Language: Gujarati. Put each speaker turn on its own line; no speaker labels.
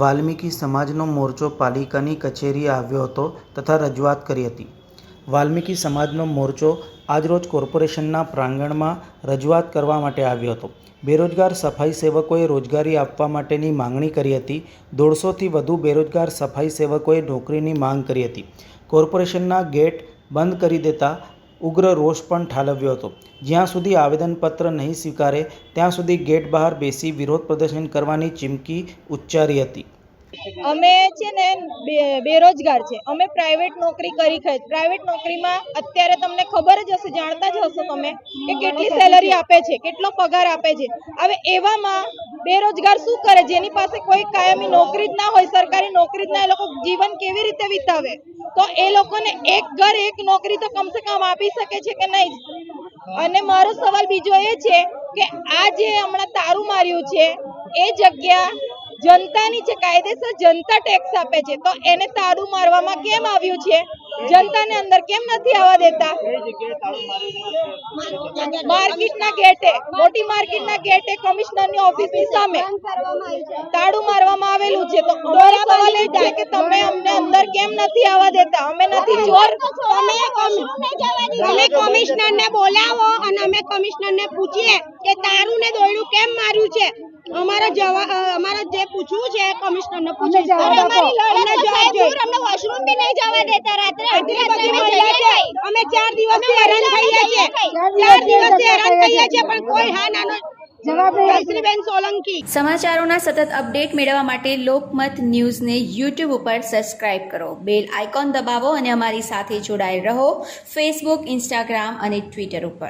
વાલ્મીકી સમાજનો મોરચો પાલિકાની કચેરીએ આવ્યો હતો તથા રજૂઆત કરી હતી. વાલ્મીકી સમાજનો મોરચો આજરોજ કોર્પોરેશનના પ્રાંગણમાં રજૂઆત કરવા માટે આવ્યો હતો. બેરોજગાર સફાઈ સેવકોએ રોજગારી આપવા માટેની માંગણી કરી હતી. દોઢસોથી વધુ બેરોજગાર સફાઈ સેવકોએ નોકરીની માંગ કરી હતી. કોર્પોરેશનના ગેટ બંધ કરી દેતા ઉગ્ર રોષ પણ ઠાલવ્યો હતો. જ્યાં સુધી આવેદનપત્ર નહીં સ્વીકારે, ત્યાં સુધી ગેટ બહાર બેસી વિરોધ પ્રદર્શન કરવાની ચીમકી ઉચ્ચારી હતી.
અમે છે ને બેરોજગાર છે. અમે પ્રાઇવેટ નોકરી કરી પ્રાઇવેટ નોકરીમાં અત્યારે તમને ખબર જ હશે, જાણતા જ હશો તમે કે કેટલી સેલરી આપે છે, કેટલો પગાર આપે છે. હવે એવામાં બેરોજગાર શું કરે? જેની પાસે કોઈ કાયમી નોકરી જ ના હોય, સરકારી નોકરી જ ના એ લોકો જીવન કેવી રીતે વિતાવે? તો એ લોકોને એક ઘર એક નોકરી તો કમસે કમ આપી શકે છે કે નહીં? અને મારો સવાલ બીજો એ છે કે આ જે હમણાં તારું માર્યું છે, એ જગ્યા જનતાની છે કાયદેસર જનતા ટેક્સ આપે છે તો એને તાળું મારવામાં કેમ આવ્યું છે? જનતાને અંદર કેમ નથી આવવા દેતા? માર્કેટના ગેટે મોટી માર્કેટના ગેટે કમિશનરની ઓફિસની સામે તાળું મારવામાં આવેલું છે તો અમારો સવાલ એ છે કે તમે અમને અંદર કેમ નથી આવવા દેતા? અમે નથી ચોર
તમે કમિશનર ને બોલાવો અને અમે કમિશનર ને પૂછીએ કે તારું ને દોયડું કેમ માર્યું છે? અમારો જવા અમારે જે પૂછવું છે કમિશનર ને પૂછે અમને જવાબ જોઈએ અમને વોશરૂમ બી નહીં જવા દેતા રાત્રે. આટલી બધી મહિલા છે અમે 4 દિવસથી હેરાન થઈએ છે 4 દિવસથી હેરાન થઈએ છે પણ કોઈ હા નાનો
સમાચારોના સતત અપડેટ મેળવવા માટે લોકમત ન્યૂઝને યુટ્યુબ ઉપર સબસ્ક્રાઇબ કરો. બેલ આઇકોન દબાવો અને અમારી સાથે જોડાયેલ રહો. ફેસબુક ઇન્સ્ટાગ્રામ અને ટ્વિટર ઉપર.